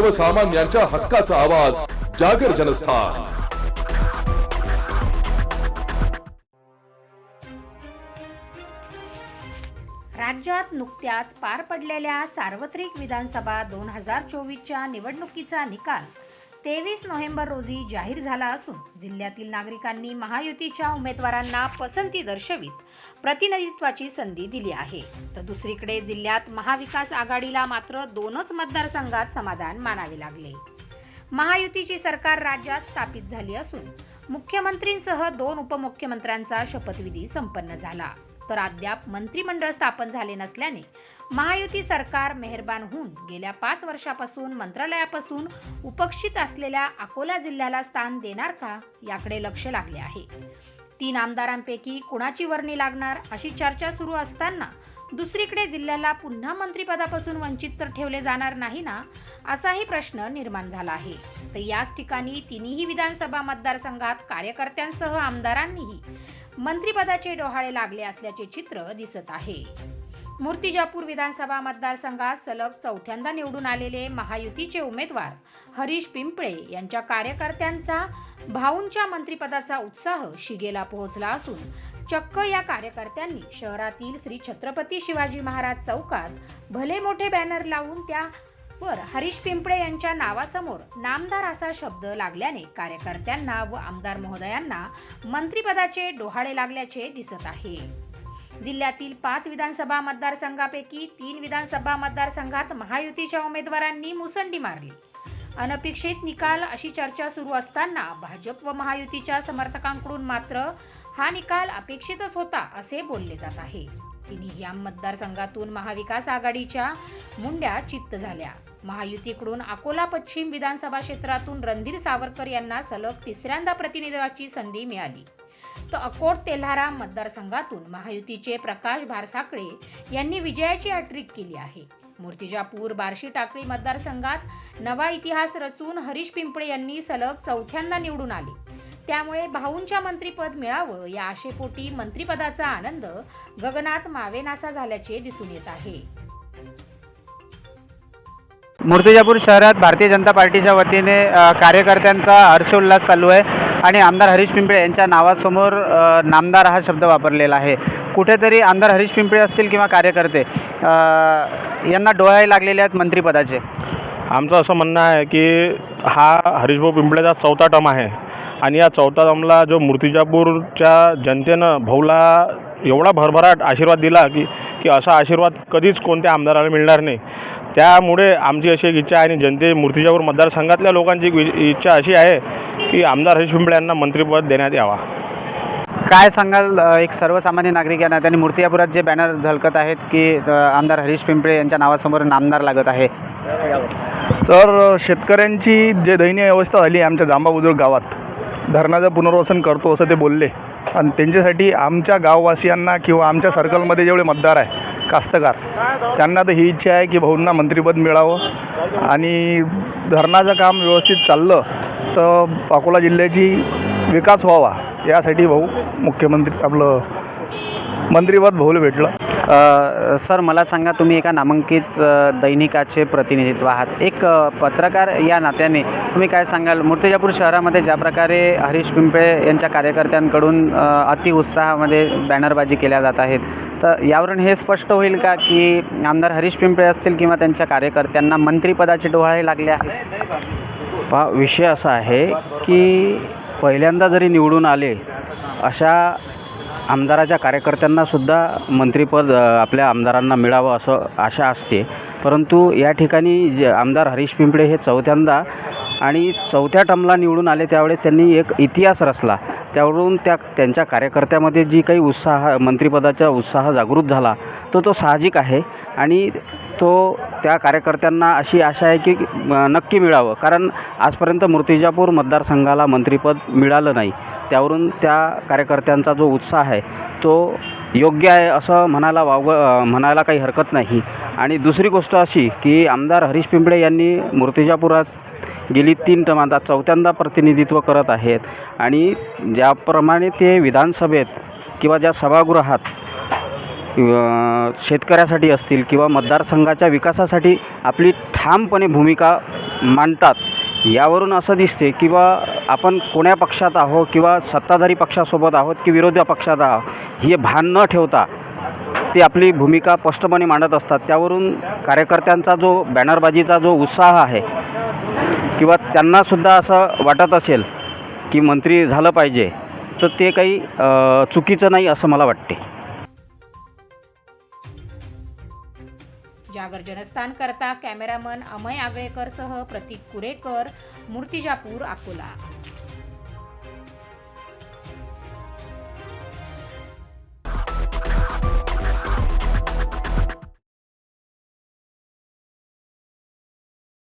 सर्वसामान्यांच्या हक्काचा आवाज जागर जनस्थान. राज्यात नुकत्याच पार पडलेल्या सार्वत्रिक विधानसभा दोन हजार चोवीसच्या निवडणुकीचा निकाल तेवीस नोव्हेंबर रोजी जाहीर झाला असून जिल्ह्यातील नागरिकांनी महायुतीच्या उमेदवारांना पसंती दर्शवित प्रतिनिधित्वाची संधी दिली आहे. तर दुसरीकडे जिल्ह्यात महाविकास आघाडीला मात्र दोनच मतदारसंघात समाधान मानावे लागले. महायुतीची सरकार राज्यात स्थापित झाली असून मुख्यमंत्रींसह दोन उपमुख्यमंत्र्यांचा शपथविधी संपन्न झाला. तर अद्याप मंत्रिमंडळ स्थापन झाले नसल्याने महायुती सरकार मेहरबान होऊन गेल्या पाच वर्षापासून मंत्रालयापासून उपक्षित असलेल्या अकोला जिल्ह्याला स्थान देणार का याकडे लक्ष लागले आहे. तीन आमदारांपैकी कुणाची वर्णी लागणार अशी चर्चा सुरू असताना दुसरीकडे जिल्ह्याला पुन्हा मंत्रिपदापासून वंचित तर ठेवले जाणार नाही ना असाही प्रश्न निर्माण झाला आहे. तर याच ठिकाणी तिन्ही विधानसभा मतदारसंघात कार्यकर्त्यांसह आमदारांनीही मंत्रिपदाचे डोहाळे लागले असल्याचे चित्र दिसत आहे. मूर्तिजापूर विधानसभा मतदारसंघात सलग चौथ्यांदा निवडून आलेले महायुतीचे उमेदवार हरीश पिंपळे यांच्या कार्यकर्त्यांचा भाऊंच्या मंत्रिपदाचा उत्साह शिगेला पोहोचला असून चक्क या कार्यकर्त्यांनी शहरातील श्री छत्रपती शिवाजी महाराज चौकात भले मोठे बॅनर लावून त्या वर हरीश पिंपळे यांच्या नावासमोर नामदार असा शब्द लागल्याने कार्यकर्त्यांना व आमदार महोदयांना मंत्रिपदाचे डोहाळे लागल्याचे दिसत आहे. जिल्ह्यातील पाच विधानसभा मतदारसंघापैकी तीन विधानसभा मतदारसंघात महायुतीच्या उमेदवारांनी मुसंडी मारली. अनपेक्षित निकाल अशी चर्चा सुरू असताना भाजप व महायुतीच्या समर्थकांकडून मात्र हा निकाल अपेक्षितच होता असे बोलले जात आहे. तिन्ही या मतदारसंघातून महाविकास आघाडीच्या मुंड्या चित्त झाल्या. महायुतीकडून अकोला पश्चिम विधानसभा क्षेत्रातून रणधीर सावरकर यांना सलग तिसऱ्यांदा प्रतिनिधित्वाची संधी मिळाली. तर अकोट तेल्हारा मतदारसंघातून महायुतीचे प्रकाश भारसाकळे यांनी विजयाची अट्रिक केली आहे. मूर्तिजापूर बार्शी टाकळी मतदारसंघात नवा इतिहास रचून हरीश पिंपळे यांनी सलग चौथ्यांदा निवडून आले. त्यामुळे भाऊंच्या मंत्रिपद मिळावं या आशेपोटी मंत्रिपदाचा आनंद गगनात मावेनासा झाल्याचे दिसून येत आहे. मूर्तिजापूर शहरात भारतीय जनता पार्टीच्या वतीने कार्यकर्त्यांचा हर्षोल्लास चालू आहे आणि आमदार हरीश पिंपळे यांच्या नावासमोर नामदार हा शब्द वापरलेला आहे. कुठेतरी आमदार हरीश पिंपळे असतील किंवा कार्यकर्ते यांना डोळे लागलेले आहेत मंत्रिपदाचे. आमचं असं म्हणणं आहे की हा हरीशभाऊ पिंपळेचा चौथा टर्म आहे. आणि या चौथा टर्मला जो मूर्तिजापूरच्या जनतेनं भाऊला एवढा भरभराट आशीर्वाद दिला की की असा आशीर्वाद कधीच कोणत्या आमदाराला मिळणार नाही. त्यामुळे आमची अशी एक इच्छा आहे आणि जनते मूर्तिजापूर मतदारसंघातल्या लोकांची इच्छा अशी आहे की आमदार हरीश पिंपळे यांना मंत्रिपद देण्यात यावा. काय सांगाल एक सर्वसामान्य नागरिक या नात्याने मूर्तिजापुरात जे बॅनर झलकत आहेत की आमदार हरीश पिंपळे यांच्या नावासमोर नामदार लागत आहे? तर शेतकऱ्यांची जे दयनीय अवस्था झाली आहे आमच्या जांबा बुजुर्ग गावात धरणाचं पुनर्वसन करतो असं ते बोलले. आणि त्यांच्यासाठी आमच्या गाववासियांना किंवा आमच्या सर्कलमध्ये जेवढे मतदार आहे कास्तकार त्यांना तर ही इच्छा आहे की भाऊंना मंत्रिपद मिळावं. आणि धरणाचं काम व्यवस्थित चाललं तर अकोला जिल्ह्याची विकास व्हावा यासाठी भाऊ मुख्यमंत्री आपलं मंत्रिपद भाऊला भेटलं. सर मला सांगा तुम्ही एका नामांकित दैनिकाचे प्रतिनिधित्व आहात. एक पत्रकार या नात्याने तुम्ही काय सांगाल? मूर्तिजापूर शहरामध्ये ज्या प्रकारे हरीश पिंपळे यांच्या कार्यकर्त्यांकडून अतिउत्साहामध्ये बॅनरबाजी केल्या जात आहेत तर यावरून हे स्पष्ट होईल का की आमदार हरीश पिंपळे असतील किंवा त्यांच्या कार्यकर्त्यांना मंत्रिपदाचे डोहाळे लागले आहेत? पहा विषय असा आहे की पहिल्यांदा जरी निवडून आले अशा आमदाराच्या कार्यकर्त्यांनासुद्धा मंत्रिपद आपल्या आमदारांना मिळावं असं आशा असते. परंतु या ठिकाणी जे आमदार हरीश पिंपळे हे चौथ्यांदा आणि चौथ्या टमला निवडून आले त्यावेळेस त्यांनी एक इतिहास रचला. त्यावरून त्या त्यांच्या कार्यकर्त्यामध्ये जी काही उत्साह मंत्रिपदाचा उत्साह जागृत झाला तो तो साहजिक आहे. आणि तो त्या कार्यकर्त्यांना अशी आशा आहे की नक्की मिळावं. कारण आजपर्यंत मूर्तिजापूर मतदारसंघाला मंत्रिपद मिळालं नाही. त्यावरून त्या कार्यकर्त्यांचा जो उत्साह आहे तो योग्य आहे असं म्हणायला वाव म्हणायला काही हरकत नाही. आणि दुसरी गोष्ट अशी की आमदार हरीश पिंपळे यांनी मूर्तिजापुरात गेली तीन टर्म आता चौथ्यांदा प्रतिनिधित्व करत आहेत. आणि ज्याप्रमाणे ते विधानसभेत किंवा ज्या सभागृहात शेतकऱ्यासाठी असतील किंवा मतदारसंघाच्या विकासासाठी आपली ठामपणे भूमिका मांडतात यावरून असं दिसते की बा आपण कोण्या पक्षात आहो किंवा सत्ताधारी पक्षासोबत आहोत की विरोधी पक्षात आहोत हे भान न ठेवता ते आपली भूमिका स्पष्टपणे मांडत असतात. त्यावरून कार्यकर्त्यांचा जो बॅनरबाजीचा जो उत्साह आहे किंवा त्यांनासुद्धा असं वाटत असेल की मंत्री झालं पाहिजे तर ते काही चुकीचं नाही असं मला वाटते. जागर जनस्थानकरता कॅमेरामन अमय आगळेकरसह प्रतीक कुरेकर मूर्तिजापूर अकोला.